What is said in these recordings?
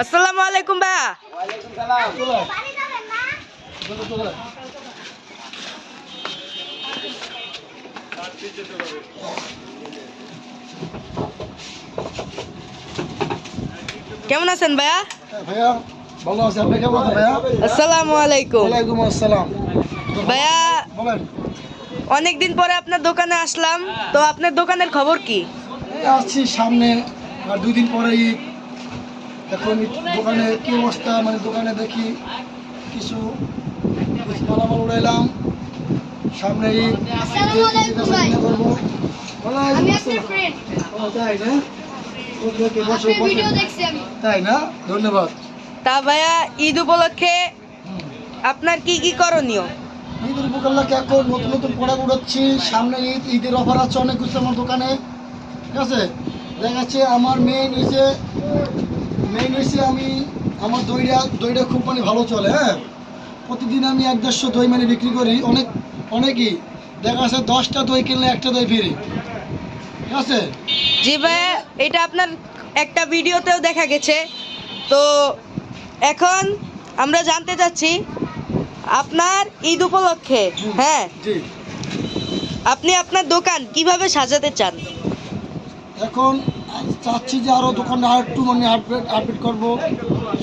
আসসালামু আলাইকুম ভাইয়া কেমন আছেন ভাইয়া? ভাইয়া ভালো আছে। আপনি কেমন আছেন ভাইয়া? আসসালামু আলাইকুম। ওয়ালাইকুম আসসালাম। ভাইয়া বলেন। অনেক দিন পরে আপনার দোকানে আসলাম তো আপনার দোকানের খবর কি? আসছি সামনে আর দুই দিন পরে ঈদ এখন দোকানে কি অবস্থা মানে দোকানে দেখি কিছু কিছু মালামাল উড়াইলাম সামনে ঈদ করব। তাই না? ওকে, ওকে, বসো, আপনার বসো। ভিডিও দেখছি আমি। তাই না? ধন্যবাদ। তা ভাইয়া ঈদ উপলক্ষে আপনার কি কি করণীয়? ঈদের উপকারলাকে এখন নতুন নতুন প্রোডাক্ট উঠাচ্ছি সামনে ঈদ ঈদের অফার আছে অনেক কিছু আমার দোকানে। ঠিক আছে? দেখা যাচ্ছে আমার মেইন হয়েছে মেইন হয়েছে আমি আমার দইটা দইটা খুব মানে ভালো চলে হ্যাঁ? প্রতিদিন আমি এক দেড়শো দই মানে বিক্রি করি অনেক অনেকই। দেখা যাচ্ছে দশটা দই কিনলে একটা দই ফ্রি। ঠিক আছে? জি ভাইয়া এটা আপনার একটা ভিডিওতেও দেখা গেছে। তো এখন আমরা জানতে চাচ্ছি আপনার ঈদ উপলক্ষে হ্যাঁ? আপনি আপনার দোকান কীভাবে সাজাতে চান? এখন চাচ্ছি যে আরও দোকানটা আর একটু মানে আপডেট আপডেট করব।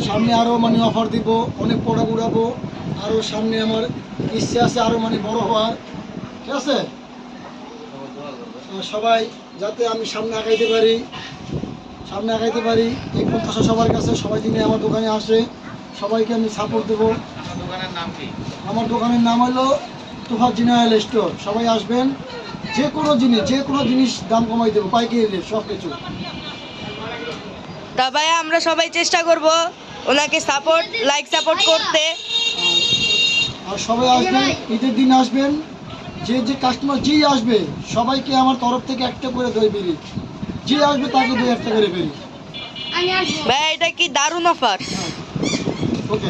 সামনে আরও মানে অফার দিব অনেক পড়া উড়াবো। আরও সামনে আমার ইচ্ছে আছে আরও মানে বড় হওয়ার। ঠিক আছে? সবাই যাতে আমি সামনে আগাইতে পারি সামনে আগাইতে পারি এই প্রত্যাশা সবার কাছে। সবাই দিনে আমার দোকানে আসে সবাইকে আমি সাপোর্ট দেবো। আমার দোকানের নাম হলো তুফাত জিনারেল স্টোর সবাই আসবেন। যে কোনো জিনিস যে কোনো জিনিস দাম কমাই দেবো পাইকারি রেট সব কিছু তা ভাইয়া আমরা সবাই চেষ্টা করব ওনাকে সাপোর্ট লাইক সাপোর্ট করতে। আর সবাই আসবেন ঈদের দিন আসবেন যে যে কাস্টমার যেই আসবে সবাইকে আমার তরফ থেকে একটা করে দই বেরি। যে আসবে তাকে দই একটা করে বেরি। আমি আসব। ভাইয়া এটা কি দারুণ অফার ওকে